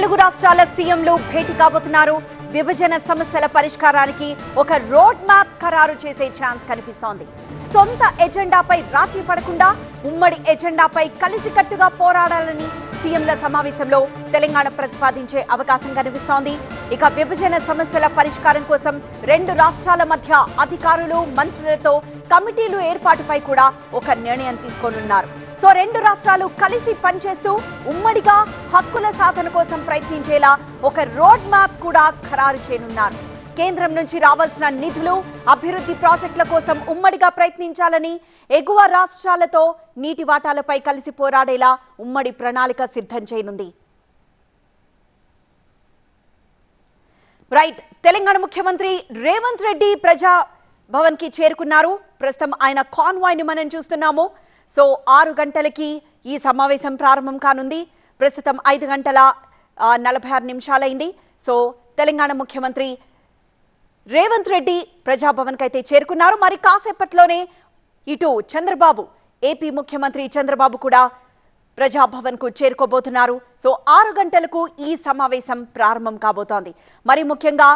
తెలుగు రాష్ట్రాల సీఎంలు భేటీ కాబోతున్నారు. విభజన సమస్యల పరిష్కారానికి ఒక రోడ్ మ్యాప్ ఖరారు చేసే ఛాన్స్ కనిపిస్తోంది. సొంత ఎజెండాపై రాజీ పడకుండా ఉమ్మడి ఎజెండాపై కలిసికట్టుగా పోరాడాలని సీఎంల సమావేశంలో తెలంగాణ ప్రతిపాదించే అవకాశం కనిపిస్తోంది. ఇక విభజన సమస్యల పరిష్కారం కోసం రెండు రాష్ట్రాల మధ్య అధికారులు మంత్రులతో కమిటీలు ఏర్పాటుపై కూడా ఒక నిర్ణయం తీసుకోనున్నారు. సో రెండు రాష్ట్రాలు కలిసి పనిచేస్తూ ఉమ్మడిగా హక్కుల సాధన కోసం ప్రయత్నించేలా ఒక రోడ్ మ్యాప్ కూడా ఖరారు చేయనున్నారు. కేంద్రం నుంచి రావాల్సిన నిధులు అభివృద్ధి ప్రాజెక్టుల కోసం ఉమ్మడిగా ప్రయత్నించాలని ఎగువ రాష్ట్రాలతో నీటి వాటాలపై కలిసి పోరాడేలా ఉమ్మడి ప్రణాళిక సిద్ధం చేయనుంది. రైట్ తెలంగాణ ముఖ్యమంత్రి రేవంత్ రెడ్డి ప్రజా భవన్కి చేరుకున్నారు. ప్రస్తుతం ఆయన కాన్వాయ్ని మనం చూస్తున్నాము. సో ఆరు గంటలకి ఈ సమావేశం ప్రారంభం కానుంది. ప్రస్తుతం ఐదు గంటల నలభై ఆరు నిమిషాలైంది. సో తెలంగాణ ముఖ్యమంత్రి రేవంత్ రెడ్డి ప్రజాభవన్కి అయితే చేరుకున్నారు. మరి కాసేపట్లోనే ఇటు చంద్రబాబు ఏపీ ముఖ్యమంత్రి చంద్రబాబు కూడా ప్రజాభవన్కు చేరుకోబోతున్నారు. సో ఆరు గంటలకు ఈ సమావేశం ప్రారంభం కాబోతోంది. మరి ముఖ్యంగా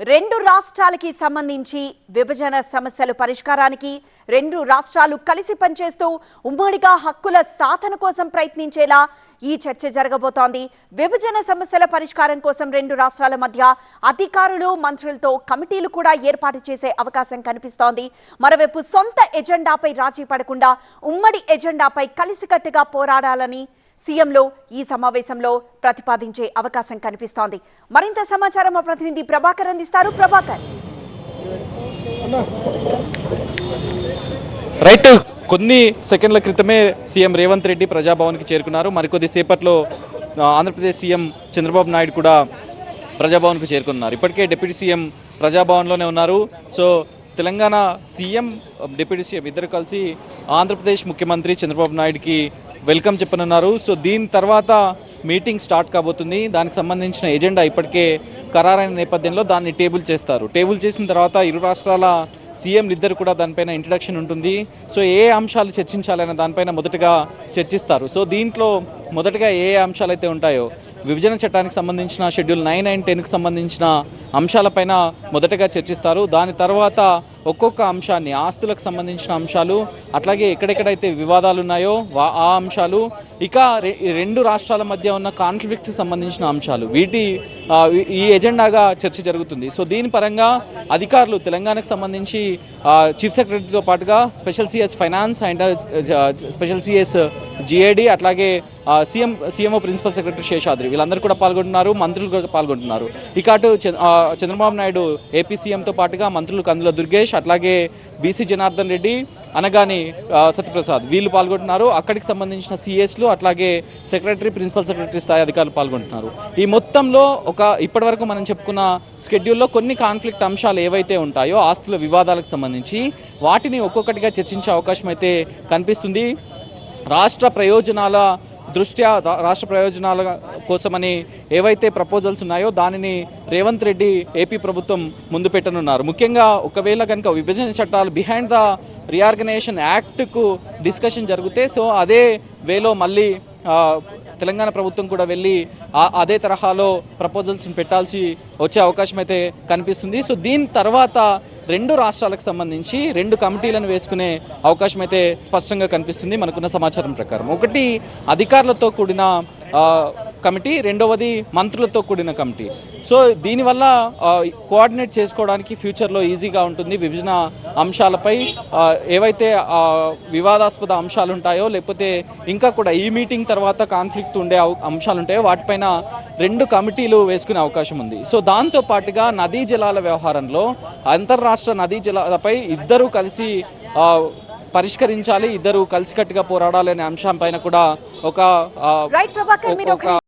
రెండు రాష్ట్రాలకి సంబంధించి విభజన సమస్యల పరిష్కారానికి రెండు రాష్ట్రాలు కలిసి పనిచేస్తూ ఉమ్మడిగా హక్కుల సాధన కోసం ప్రయత్నించేలా ఈ చర్చ జరగబోతోంది. విభజన సమస్యల పరిష్కారం కోసం రెండు రాష్ట్రాల మధ్య అధికారులు మంత్రులతో కమిటీలు కూడా ఏర్పాటు చేసే అవకాశం కనిపిస్తోంది. మరోవైపు సొంత ఎజెండాపై రాజీ పడకుండా ఉమ్మడి ఎజెండాపై కలిసికట్టుగా పోరాడాలని సీఎంలో ఈ సమావేశంలో ప్రతిపాదించే అవకాశం కనిపిస్తోంది. మరింత సమాచారం మా ప్రతినిధి ప్రభాకర్ అందిస్తారు. ప్రభాకర్. రైట్ కొన్ని సెకండ్ల క్రితమే సీఎం రేవంత్ రెడ్డి ప్రజాభవన్కి చేరుకున్నారు. మరికొద్ది సేపట్లో ఆంధ్రప్రదేశ్ సీఎం చంద్రబాబు నాయుడు కూడా ప్రజాభవన్కు చేరుకున్నారు. ఇప్పటికే డిప్యూటీ సీఎం ప్రజాభవన్లోనే ఉన్నారు. So Telangana CM deputy CM ఇద్దరు కలిసి ఆంధ్రప్రదేశ్ ముఖ్యమంత్రి చంద్రబాబు నాయుడుకి వెల్కమ్ చెప్పనున్నారు. సో దీని తర్వాత మీటింగ్ స్టార్ట్ కాబోతుంది. దానికి సంబంధించిన ఎజెండా ఇప్పటికే ఖరారైన నేపథ్యంలో దాన్ని టేబుల్ చేస్తారు. టేబుల్ చేసిన తర్వాత ఇరు రాష్ట్రాల సీఎంలు ఇద్దరు కూడా దానిపైన ఇంట్రడక్షన్ ఉంటుంది. సో ఏ అంశాలు చర్చించాలనే దానిపైన మొదటగా చర్చిస్తారు. సో దీంట్లో మొదటగా ఏ అంశాలు అయితే ఉంటాయో విభజన చట్టానికి సంబంధించిన షెడ్యూల్ నైన్ అండ్ టెన్కి సంబంధించిన అంశాలపైన మొదటగా చర్చిస్తారు. దాని తర్వాత ఒక్కొక్క అంశాన్ని ఆస్తులకు సంబంధించిన అంశాలు అట్లాగే ఎక్కడెక్కడైతే వివాదాలు ఉన్నాయో వా- ఆ అంశాలు ఇక రె- రెండు రాష్ట్రాల మధ్య ఉన్న కాన్ఫ్లిక్ట్కి సంబంధించిన అంశాలు. వీటి ఈ- ఎజెండాగా చర్చ జరుగుతుంది. సో దీని పరంగా అధికారులు తెలంగాణకు సంబంధించి చీఫ్ సెక్రటరీతో పాటుగా special CS finance and special CS GAD అట్లాగే CM CMO principal secretary Seshadri వీళ్ళందరూ కూడా పాల్గొంటున్నారు మంత్రులు కూడా పాల్గొంటున్నారు. ఇక అటు చంద్రబాబు నాయుడు ఏపీ సీఎంతో పాటుగా మంత్రులు కందుల దుర్గేష్ అట్లాగే బీసీ జనార్దన్ రెడ్డి అనగాని సత్యప్రసాద్ వీళ్ళు పాల్గొంటున్నారు. అక్కడికి సంబంధించిన సిఎస్లు అట్లాగే సెక్రటరీ ప్రిన్సిపల్ సెక్రటరీ స్థాయి అధికారులు పాల్గొంటున్నారు. ఈ మొత్తంలో ఒక ఇప్పటివరకు మనం చెప్పుకున్న స్కెడ్యూల్లో కొన్ని కాన్ఫ్లిక్ట్ అంశాలు ఏవైతే ఉంటాయో ఆస్తుల వివాదాలకు సంబంధించి వాటిని ఒక్కొక్కటిగా చర్చించే అవకాశం అయితే కనిపిస్తుంది. రాష్ట్ర ప్రయోజనాల దృష్ట్యా రాష్ట్ర ప్రయోజనాల కోసమని ఏవైతే ప్రపోజల్స్ ఉన్నాయో దానిని రేవంత్ రెడ్డి ఏపీ ప్రభుత్వం ముందు పెట్టనున్నారు. ముఖ్యంగా ఒకవేళ కనుక విభజన చట్టాలు బిహైండ్ ద రీఆర్గనైజేషన్ యాక్ట్కు డిస్కషన్ జరిగితే సో అదే వేలో మళ్ళీ తెలంగాణ ప్రభుత్వం కూడా వెళ్ళి అదే తరహాలో ప్రపోజల్స్ని పెట్టాల్సి వచ్చే అవకాశం అయితే కనిపిస్తుంది. సో దీని తర్వాత రెండు రాష్ట్రాలకు సంబంధించి రెండు కమిటీలను వేసుకునే అవకాశం అయితే స్పష్టంగా కనిపిస్తుంది మనకున్న సమాచారం ప్రకారం. ఒకటి అధికారులతో కూడిన కమిటీ రెండవది మంత్రులతో కూడిన కమిటీ. సో దీనివల్ల కోఆర్డినేట్ చేసుకోవడానికి ఫ్యూచర్లో ఈజీగా ఉంటుంది విభజన అంశాలపై. ఏవైతే వివాదాస్పద అంశాలు ఉంటాయో లేకపోతే ఇంకా కూడా ఈ మీటింగ్ తర్వాత కాన్ఫ్లిక్ట్ ఉండే అంశాలు ఉంటాయో వాటిపైన రెండు కమిటీలు వేసుకునే అవకాశం ఉంది. సో దాంతో పాటుగా నదీ జలాల వ్యవహారంలో అంతర్రాష్ట్ర నదీ జలాలపై ఇద్దరూ కలిసి పరిష్కరించాలి ఇద్దరు కలిసికట్టుగా పోరాడాలి అనే అంశం పైన కూడా ఒక